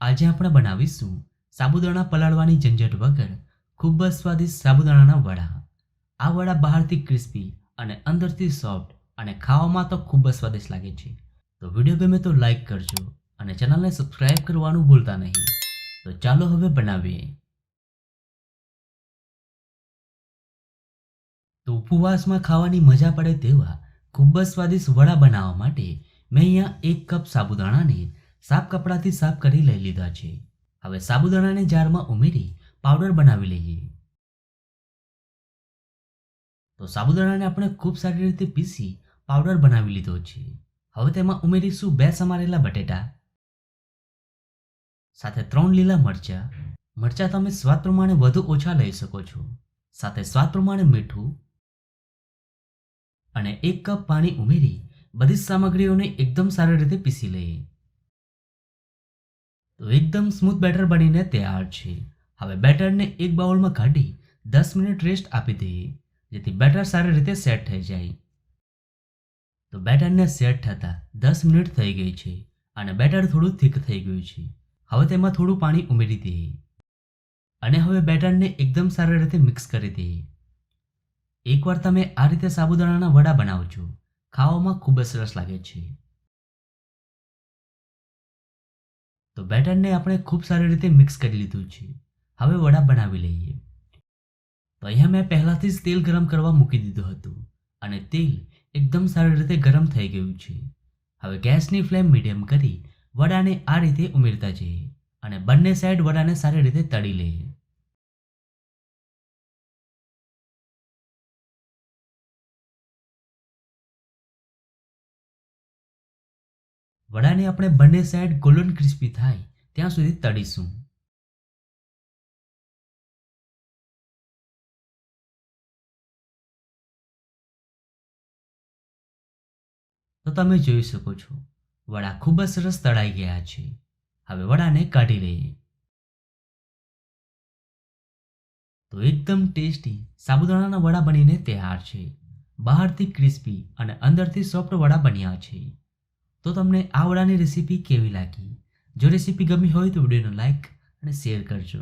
આજે આપણે બનાવીશું સાબુદાણા પલાળવાની ઝંઝટ વગર ખૂબ જ સ્વાદિષ્ટ સાબુદાણાના વડા. આ વડા બહારથી ક્રિસ્પી અને અંદરથી સોફ્ટ અને ખાવામાં તો ખૂબ જ સ્વાદિષ્ટ લાગે છે. તો વીડિયો ગમે તો લાઈક કરજો અને ચેનલને સબસ્ક્રાઈબ કરવાનું ભૂલતા નહીં. તો ચાલો હવે બનાવીએ. તો ઉપવાસમાં ખાવાની મજા પડે તેવા ખૂબ જ સ્વાદિષ્ટ વડા બનાવવા માટે મેં અહીંયા એક કપ સાબુદાણાને સાફ કપડાથી સાફ કરી લઈ લીધા છે. હવે સાબુદાણાને જારમાં ઉમેરી પાવડર બનાવી લઈએ. તો સાબુદાણાને આપણે ખૂબ સારી રીતે પીસી પાવડર બનાવી લીધો છે. હવે તેમાં ઉમેરીશું બે સમારેલા બટેટા, સાથે ત્રણ લીલા મરચા. મરચા તમે સ્વાદ પ્રમાણે વધુ ઓછા લઈ શકો છો. સાથે સ્વાદ પ્રમાણે મીઠું અને એક કપ પાણી ઉમેરી બધી સામગ્રીઓને એકદમ સારી રીતે પીસી લઈએ. તો એકદમ સ્મૂથ બેટર બનીને તૈયાર છે. હવે બેટરને એક બાઉલમાં કાઢી દસ મિનિટ રેસ્ટ આપી દઈએ, જેથી બેટર સારી રીતે સેટ થઈ જાય. તો બેટરને સેટ થતાં દસ મિનિટ થઈ ગઈ છે અને બેટર થોડું થીક થઈ ગયું છે. હવે તેમાં થોડું પાણી ઉમેરી દઈએ. અને હવે બેટરને એકદમ સારી રીતે મિક્સ કરી દઈએ. એકવાર તમે આ રીતે સાબુદાણાના વડા બનાવજો. ખાવામાં ખૂબ જ સરસ લાગે છે. તો બેટરને આપણે ખૂબ સારી રીતે મિક્સ કરી લીધું છે. હવે વડા બનાવી લઈએ. તો અહીંયા મેં પહેલાંથી જ તેલ ગરમ કરવા મૂકી દીધું હતું અને તેલ એકદમ સારી રીતે ગરમ થઈ ગયું છે. હવે ગેસની ફ્લેમ મીડિયમ કરી વડાને આ રીતે ઉમેરતા જઈએ અને બંને સાઈડ વડાને સારી રીતે તળી લઈએ. વડાને આપણે બંને સાઈડ ગોલ્ડન ક્રિસ્પી થાય, ત્યાં સુધી તળીશું. તો તમે જોઈ શકો છો, વડા ખૂબ જ સરસ તળાઈ ગયા છે. હવે વડાને કાઢી લઈએ. તો એકદમ ટેસ્ટી સાબુદાણાના વડા બનીને તૈયાર છે. બહારથી ક્રિસ્પી અને અંદરથી સોફ્ટ વડા બન્યા છે. તો તમને આ વડાની રેસીપી કેવી લાગી? જો રેસીપી ગમી હોય તો વિડીયોને લાઇક અને શેર કરજો.